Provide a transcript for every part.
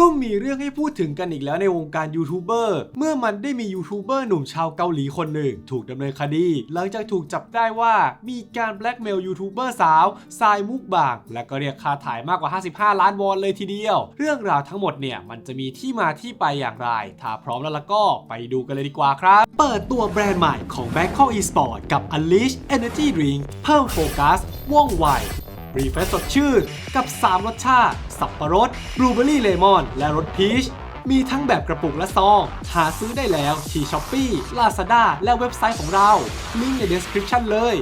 ก็มีเรื่องให้พูดถึงกันอีกแล้วในวงการยูทูบเบอร์เมื่อมันได้มียูทูบเบอร์หนุ่มชาวเกาหลีคนหนึ่ง ถูกดำเนินคดี หลังจากถูกจับได้ว่ามีการแบล็กเมลยูทูบเบอร์สาวทรายมุกบางและก็เรียกค่าถ่ายมากกว่า 55 ล้านวอนเลยทีเดียว เรื่องราวทั้งหมดเนี่ย มันจะมีที่มาที่ไปอย่างไร ถ้าพร้อมแล้วล่ะก็ไปดูกันเลยดีกว่าครับ เปิดตัวแบรนด์ใหม่ของ Bangkok Esport กับ Unleash Energy Drink เพิ่มโฟกัสว่องไว รีเฟรชสดชื่นกับ 3 รสชาติ สับปะรดบลูเบอรี่เลมอน และรสพีช มีทั้งแบบกระปุกและซอง หาซื้อได้แล้วที่ช้อปปี้ลาซาด้าและเว็บไซต์ของเรา ลิงก์ใน description เลย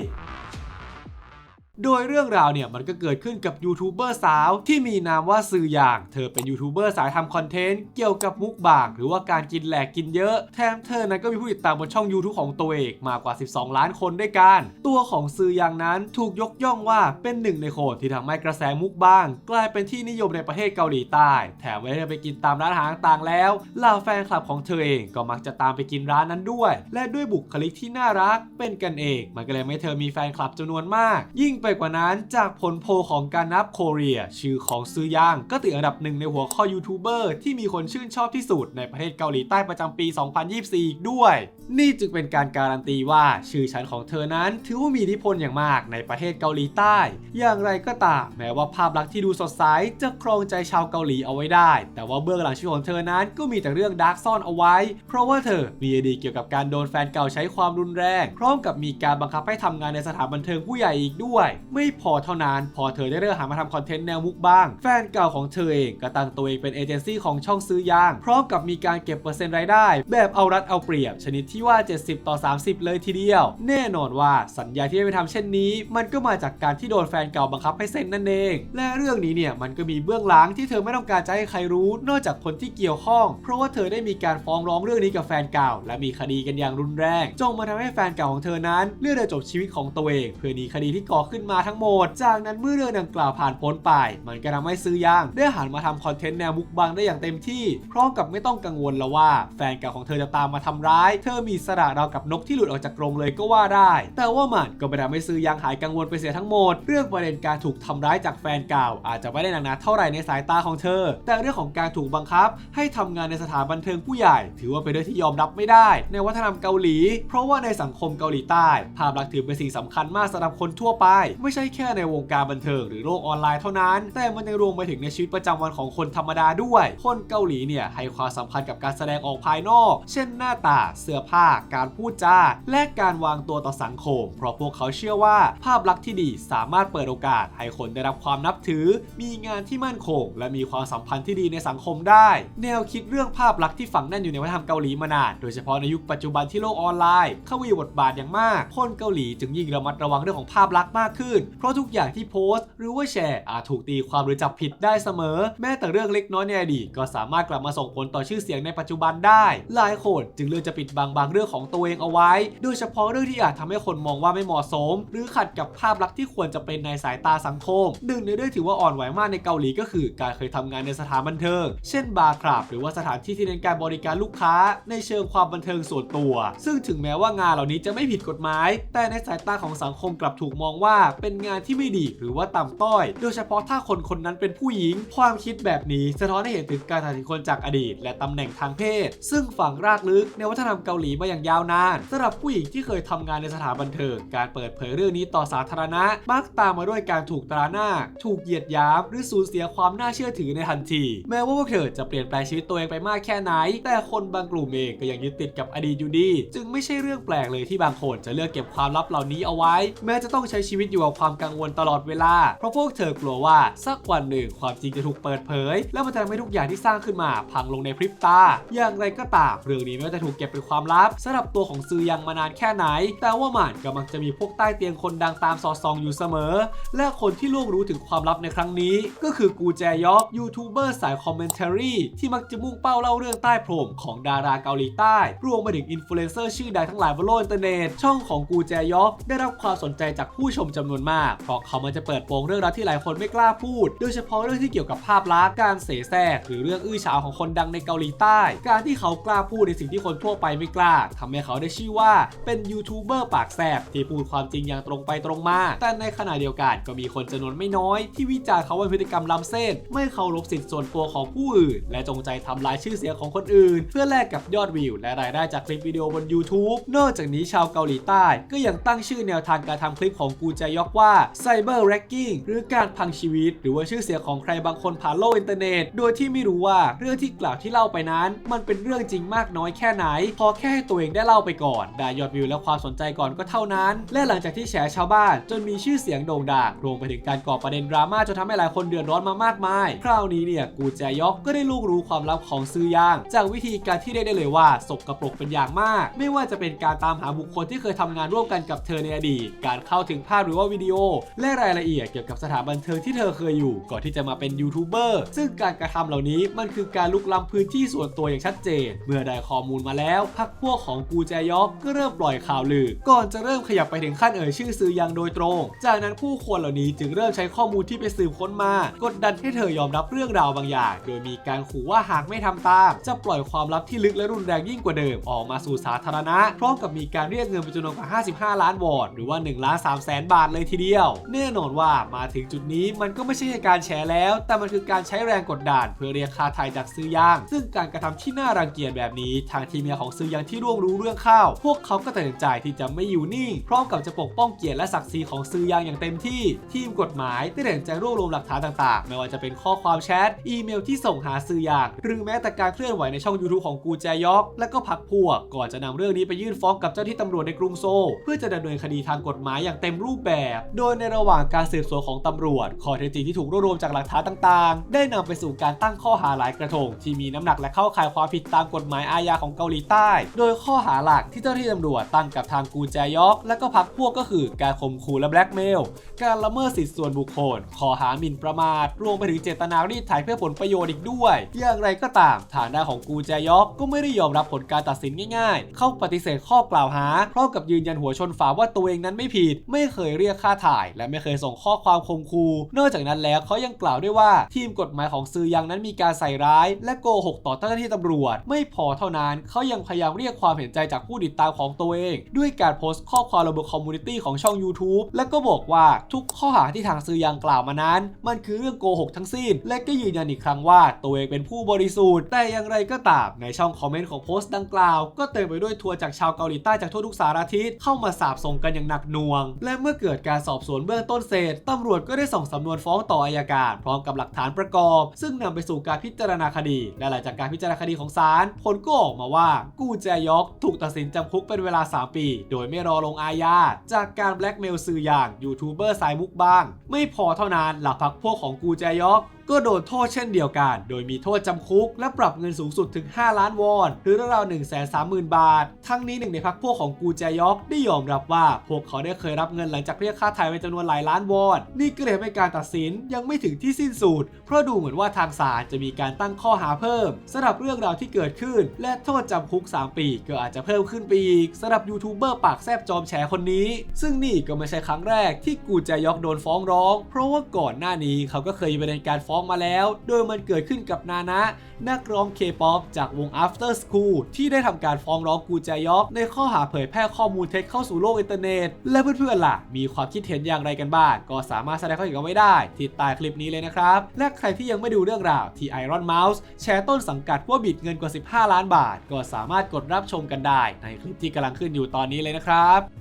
โดยเรื่องราวเนี่ยมันก็เกิดขึ้นกับยูทูบเบอร์สาวที่มีนามว่าซือหยาง เธอเป็นยูทูบเบอร์สายทำคอนเทนต์เกี่ยวกับมุกบางหรือว่าการกินแหลกกินเยอะ แถมเธอนั้นก็มีผู้ติดตามบนช่อง YouTube ของตัวเองมากกว่า 12 ล้านคนด้วยกัน ตัวของซือหยางนั้นถูกยกย่องว่าเป็นหนึ่งในคนที่ทำให้กระแสมุกบาง กลายเป็นที่นิยมในประเทศเกาหลีใต้ แถมเวลาไปกินตามร้านอาหารต่างแล้วเหล่าแฟนคลับของเธอเองก็มักจะตามไปกินร้านนั้นด้วย และด้วยบุคลิกที่น่ารักเป็นกันเอง มันก็เลยทำให้เธอมีแฟนคลับจำนวนมาก ยิ่งไปกว่านั้น จากผลโพลของการนับโคเรีย ชื่อของซือย่างก็ติดอันดับหนึ่งในหัวข้อยูทูบเบอร์ที่มีคนชื่นชอบที่สุดในประเทศเกาหลีใต้ประจำปี 2024 อีกด้วย นี่จึงเป็นการการันตีว่าชื่อชั้นของเธอนั้นถือว่ามีอิทธิพลอย่างมากในประเทศเกาหลีใต้ อย่างไรก็ตามแม้ว่าภาพลักษณ์ที่ดูสดใสจะครองใจชาวเกาหลีเอาไว้ได้ แต่ว่าเบื้องหลังชีวิตของเธอนั้นก็มีแต่เรื่องดาร์กซ่อนเอาไว้ เพราะว่าเธอมีอดีตเกี่ยวกับการโดนแฟนเก่าใช้ความรุนแรง พร้อมกับมีการบังคับให้ทำงานในสถานบันเทิงผู้ใหญ่อีกด้วยไม่พอเท่านั้น พอเธอได้เริ่มหามาทำคอนเทนต์แนวมุกบ้าง แฟนเก่าของเธอเองก็ตั้งตัวเองเป็นเอเจนซี่ของช่องซื้อยาง พร้อมกับมีการเก็บเปอร์เซ็นต์รายได้ แบบเอารัดเอาเปรียบ ชนิดที่ว่า 70 ต่อ 30 เลยทีเดียว แน่นอนว่าสัญญาที่ได้ไปทำเช่นนี้ มันก็มาจากการที่โดนแฟนเก่าบังคับให้เซ็นนั่นเอง และเรื่องนี้เนี่ยมันก็มีเบื้องหลังที่เธอไม่ต้องการจะให้ใครรู้ นอกจากคนที่เกี่ยวข้อง เพราะว่าเธอได้มีการฟ้องร้องเรื่องนี้กับแฟนเก่า และมีคดีกันอย่างรุนแรงจงมาทำให้แฟนเก่าของเธอนั้นเลือกเดินจบชีวิตของตัวเอง เพื่อหนีคดีที่ก่อขึ้นมาทั้งหมด จากนั้นเมื่อเรื่องดังกล่าวผ่านพ้นไป มันก็ทำให้ซื้อย่างได้หันมาทำคอนเทนต์แนวมุกบังได้อย่างเต็มที่ พร้อมกับไม่ต้องกังวลแล้วว่า แฟนเก่าของเธอจะตามมาทำร้าย เธอมีสระเราวกับนกที่หลุดออกจากกรงเลยก็ว่าได้ แต่ว่ามันก็ไม่ทำให้ซื้อย่างหายกังวลไปเสียทั้งหมด เรื่องประเด็นการถูกทำร้ายจากแฟนเก่า อาจจะไม่ได้หนักหนาเท่าไหร่ในสายตาของเธอ แต่เรื่องของการถูกบังคับ ให้ทำงานในสถานบันเทิงผู้ใหญ่ ถือว่าเป็นเรื่องที่ยอมรับไม่ได้ ในวัฒนธรรมเกาหลี เพราะว่าในสังคมเกาหลีใต้ ภาพลักษณ์ถือเป็นสิ่งสำคัญมากสำหรับคนทั่วไปไม่ใช่แค่ในวงการบันเทิงหรือโลกออนไลน์เท่านั้น แต่มันยังรวมไปถึงในชีวิตประจำวันของคนธรรมดาด้วย คนเกาหลีเนี่ยให้ความสำคัญกับการแสดงออกภายนอก เช่นหน้าตา เสื้อผ้า การพูดจา และการวางตัวต่อสังคม เพราะพวกเขาเชื่อว่าภาพลักษณ์ที่ดีสามารถเปิดโอกาสให้คนได้รับความนับถือ มีงานที่มั่นคง และมีความสัมพันธ์ที่ดีในสังคมได้ แนวคิดเรื่องภาพลักษณ์ที่ฝังแน่นอยู่ในวัฒนธรรมเกาหลีมานาน โดยเฉพาะในยุคปัจจุบันที่โลกออนไลน์ เข้ามามีบทบาทอย่างมาก คนเกาหลีจึงยิ่งระมัดระวังเรื่องของภาพลักษณ์มากขึ้น เพราะทุกอย่างที่โพสต์ หรือว่าแชร์อาจถูกตีความหรือจับผิดได้เสมอ แม้แต่เรื่องเล็กน้อยในอดีตก็สามารถกลับมาส่งผลต่อชื่อเสียงในปัจจุบันได้ หลายคนจึงเลือกจะปิดบังบางเรื่องของตัวเองเอาไว้ โดยเฉพาะเรื่องที่อาจทำให้คนมองว่าไม่เหมาะสม หรือขัดกับภาพลักษณ์ที่ควรจะเป็นในสายตาสังคมหนึ่งในเรื่องถือว่าอ่อนไหวมากในเกาหลีก็คือ การเคยทำงานในสถานบันเทิง เช่นบาร์คลับหรือว่าสถานที่ที่เน้นการบริการลูกค้า ในเชิงความบันเทิงส่วนตัว ซึ่งถึงแม้ว่างานเหล่านี้จะไม่ผิดกฎหมาย แต่ในสายตาของสังคมกลับถูกมองว่าเป็นงานที่ไม่ดีหรือว่าต่ำต้อย โดยเฉพาะถ้าคนคนนั้นเป็นผู้หญิง ความคิดแบบนี้สะท้อนให้เห็นถึงการตัดสินคนจากอดีต และตำแหน่งทางเพศ ซึ่งฝังรากลึกในวัฒนธรรมเกาหลีมาอย่างยาวนานสำหรับผู้หญิงที่เคยทำงานในสถานบันเทิงการเปิดเผยเรื่องนี้ต่อสาธารณะมักตามมาด้วยการถูกตราหน้า ถูกเหยียดหยามหรือสูญเสียความน่าเชื่อถือในทันที แม้ว่าพวกเธอจะเปลี่ยนแปลงชีวิตตัวเองไปมากแค่ไหน แต่คนบางกลุ่มเองก็ยังยึดติดกับอดีตอยู่ดี จึงไม่ใช่เรื่องแปลกเลยที่บางคนจะเลือกเก็บความลับเหล่านี้เอาไว้ แม้จะต้องใช้ชีวิตอยู่กับความกังวลตลอดเวลา เพราะพวกเธอกลัวว่าสักวันหนึ่งความจริงจะถูกเปิดเผย และมันจะทำให้ทุกอย่างที่สร้างขึ้นมาพังลงในพริบตา อย่างไรก็ตามเรื่องนี้ไม่ว่าจะถูกเก็บเป็นความลับสำหรับตัวของซือยังมานานแค่ไหน แต่ว่ามันก็มักจะมีพวกใต้เตียงคนดังตามสอดส่องอยู่เสมอ และคนที่ล่วงรู้ถึงความลับในครั้งนี้ ก็คือกูแจยอกยูทูบเบอร์สายคอมเมนต์รี่ที่มักจะมุ่งเป้าเล่าเรื่องใต้พรมของดาราเกาหลีใต้ รวมไปถึงอินฟลูเอนเซอร์ชื่อดังทั้งหลายบนโลกอินเทอร์เน็ตช่องของกูแจยอกได้รับความสนใจจากผู้ชมจำนวนวนมาก เพราะเขามันจะเปิดโปงเรื่องราวที่หลายคนไม่กล้าพูด โดยเฉพาะเรื่องที่เกี่ยวกับภาพลักษณ์การเสแสร้งหรือเรื่องอื้อฉาวของคนดังในเกาหลีใต้ การที่เขากล้าพูดในสิ่งที่คนทั่วไปไม่กล้าทำให้เขาได้ชื่อว่าเป็นยูทูบเบอร์ปากแสบที่พูดความจริงอย่างตรงไปตรงมา แต่ในขณะเดียวกันก็มีคนจำนวนไม่น้อย ที่วิจารณ์เขาว่าพฤติกรรมล้ำเส้น ไม่เคารพสิทธิส่วนตัวของผู้อื่น และจงใจทำลายชื่อเสียงของคนอื่น เพื่อแลกกับยอดวิว และรายได้จากคลิปวิดีโอบน YouTube นอกจากนี้ชาวเกาหลีใต้ ก็ยังตั้งชื่อแนวทางการทำคลิปของกูจยอกว่า Cyber Wrecking หรือการพังชีวิต หรือว่าชื่อเสียงของใครบางคนผ่านโลกอินเทอร์เน็ต โดยที่ไม่รู้ว่าเรื่องที่กล่าวที่เล่าไปนั้น มันเป็นเรื่องจริงมากน้อยแค่ไหน พอแค่ให้ตัวเองได้เล่าไปก่อน ได้ยอดวิวและความสนใจก่อนก็เท่านั้น และหลังจากที่แฉชาวบ้าน จนมีชื่อเสียงโด่งดังรวมไปถึงการก่อประเด็นดราม่าจนทำให้หลายคนเดือดร้อนมามากมาย คราวนี้เนี่ยกูแจยอกก็ได้ลูกรู้ความลับของซื้อย่าง จากวิธีการที่เรียกได้เลยว่าสกระปรกเป็นอย่างมาก ไม่ว่าจะเป็นการตามหาบุคคลที่เคยทำงานร่วมกันกับเธอในอดีตการเข้าถึงภาพหรือว่าวิดีโอ และรายละเอียดเกี่ยวกับสถานบันเทิงที่เธอเคยอยู่ ก่อนที่จะมาเป็นยูทูบเบอร์ซึ่งการกระทำเหล่านี้มันคือการลุกล้ำพื้นที่ส่วนตัวอย่างชัดเจน เมื่อได้ข้อมูลมาแล้วพักพวกของกูแจยอกก็เริ่มปล่อยข่าวลือ ก่อนจะเริ่มขยับไปถึงขั้นเอ่ยชื่อซื้อยังโดยตรง จากนั้นผู้คนเหล่านี้จึงเริ่มใช้ข้อมูลที่ไปสืบค้นมา กดดันให้เธอยอมรับเรื่องราวบางอย่าง โดยมีการขู่ว่าหากไม่ทำตาม จะปล่อยความลับที่ลึกและรุนแรงยิ่งกว่าเดิมออกมาสู่สาธารณะ พร้อมกับมีการเรียกเงินเป็นจำนวนกว่า 55 ล้านวอนหรือว่า1ล้าน3แสนบาทเลยทีเดียว แน่นอนว่ามาถึงจุดนี้มันก็ไม่ใช่การแชร์แล้ว แต่มันคือการใช้แรงกดดันเพื่อเรียกค่าไถ่จากซื้อย่าง ซึ่งการกระทำที่น่ารังเกียจแบบนี้ ทางทีมงานของซื้อย่างที่ร่วงรู้เรื่องข้าว พวกเขาก็ตัดสินใจที่จะไม่อยู่นิ่งพร้อมกับจะปกป้องเกียรติและศักดิ์ศรีของซื้อย่างอย่างเต็มที่ทีมกฎหมายได้ตัดสินใจรวบรวมหลักฐานต่างๆ ไม่ว่าจะเป็นข้อความแชทอีเมลที่ส่งหาซื้อย่าง หรือแม้แต่การเคลื่อนไหวในช่อง YouTube ของกูแจยอก และก็พักพวกก่อนจะนำเรื่องนี้ไปยื่นฟ้องกับเจ้าที่ตำรวจในกรุงโซลเพื่อจะดำเนินคดีทางกฎหมายอย่างเต็มรูปแบบโดยในระหว่างการสืบสวนของตำรวจข้อเท็จจริงที่ถูกรวบรวมจากหลักฐานต่างๆ ได้นำไปสู่การตั้งข้อหาหลายกระทง ที่มีน้ำหนักและเข้าข่ายความผิดตามกฎหมายอาญาของเกาหลีใต้ โดยข้อหาหลักที่เจ้าหน้าที่ตำรวจตั้งกับทางกูแจยอก และก็พักพวกก็คือการข่มขู่และแบล็กเมล การละเมิดสิทธิส่วนบุคคล ข้อหาหมิ่นประมาท รวมไปถึงเจตนารีดไถเพื่อผลประโยชน์อีกด้วย อย่างไรก็ตามฐานด้านของกูแจยอกก็ไม่ได้ยอมรับผลการตัดสินง่าย ๆ เข้าปฏิเสธข้อกล่าวหาพร้อมกับยืนยันหัวชนฝาว่าตัวเองนั้นไม่ผิด ไม่เคยเรียกค่าถ่าย และไม่เคยส่งข้อความคมคูนอกจากนั้นแล้วเขายังกล่าวด้วยว่าทีมกฎหมายของซือยังนั้นมีการใส่ร้าย และโกหกต่อเจ้าหน้าที่ตำรวจ ไม่พอเท่านั้นเขายังพยายามเรียกความเห็นใจจากผู้ติดตามของตัวเอง ด้วยการโพสต์ข้อความระบบคอมมูนิตี้ของช่อง YouTube และก็บอกว่าทุกข้อหาที่ทางซือยังกล่าวมานั้น มันคือเรื่องโกหกทั้งสิ้น และก็ยืนยันอีกครั้งว่าตัวเองเป็นผู้บริสุทธิ์แต่อย่างไรก็ตามในช่องคอมเมนต์ของโพสต์ดังกล่าว ก็เต็มไปด้วยทัวร์จากชาวเกาหลีใต้จากทั่วทุกสารทิศเข้ามาสาบส่งกันอย่างหนักหน่วง และเมื่อเกิดการสอบสวนเบื้องต้นเสร็จตำรวจก็ได้ส่งสำนวนฟ้องต่ออายการ พร้อมกับหลักฐานประกอบ ซึ่งนำไปสู่การพิจารณาคดี และหลังจากการพิจารณาคดีของศาลผลก็ออกมาว่า กูแจยอกถูกตัดสินจำคุกเป็นเวลา 3 ปี โดยไม่รอลงอาญาจากการแบล็กเมลสื่ออย่างยูทูบเบอร์สายมุกบ้าง ไม่พอเท่านั้นหลักพักพวกของกูแจยอกก็โดนโทษเช่นเดียวกัน โดยมีโทษจำคุก และปรับเงินสูงสุดถึง 5 ล้านวอน หรือราวๆ 1 3 0 0 0 0 บาท ทั้งนี้หนึ่งในพักพวกของกูแจยอกได้ยอมรับว่า พวกเขาได้เคยรับเงินหลังจากเรียกค่าไถ่เป็นจำนวนหลายล้านวอน นี่ก็เลยเป็นการตัดสินยังไม่ถึงที่สิ้นสุด เพราะดูเหมือนว่าทางศาลจะมีการตั้งข้อหาเพิ่มสำหรับเรื่องราวที่เกิดขึ้น และโทษจำคุก 3 ปีก็อาจจะเพิ่มขึ้นไปอีกสำหรับยูทูบเบอร์ปากแซบจอมแฉคนนี้ ซึ่งนี่ก็ไม่ใช่ครั้งแรกที่กูแจยอกโดนฟ้องร้อง เพราะว่าก่อนหน้านี้เขาก็เคยมีประเด็นการฟ้องมาแล้ว โดยมันเกิดขึ้นกับนานะ นักร้องเคป๊อปจากวง After School ที่ได้ทำการฟ้องร้องกูแจยอกในข้อหาเผยแพร่ข้อมูลเท็จเข้าสู่โลกอินเทอร์เน็ต และเพื่อนๆล่ะ มีความคิดเห็นอย่างไรกันบ้าง ก็สามารถแสดงความเห็นกันไว้ได้ที่ใต้คลิปนี้เลยนะครับ และใครที่ยังไม่ดูเรื่องราวที่ Iron Mouse แชร์ต้นสังกัดว่าบิดเงินกว่า 15 ล้านบาท ก็สามารถกดรับชมกันได้ในคลิปที่กำลังขึ้นอยู่ตอนนี้เลยนะครับ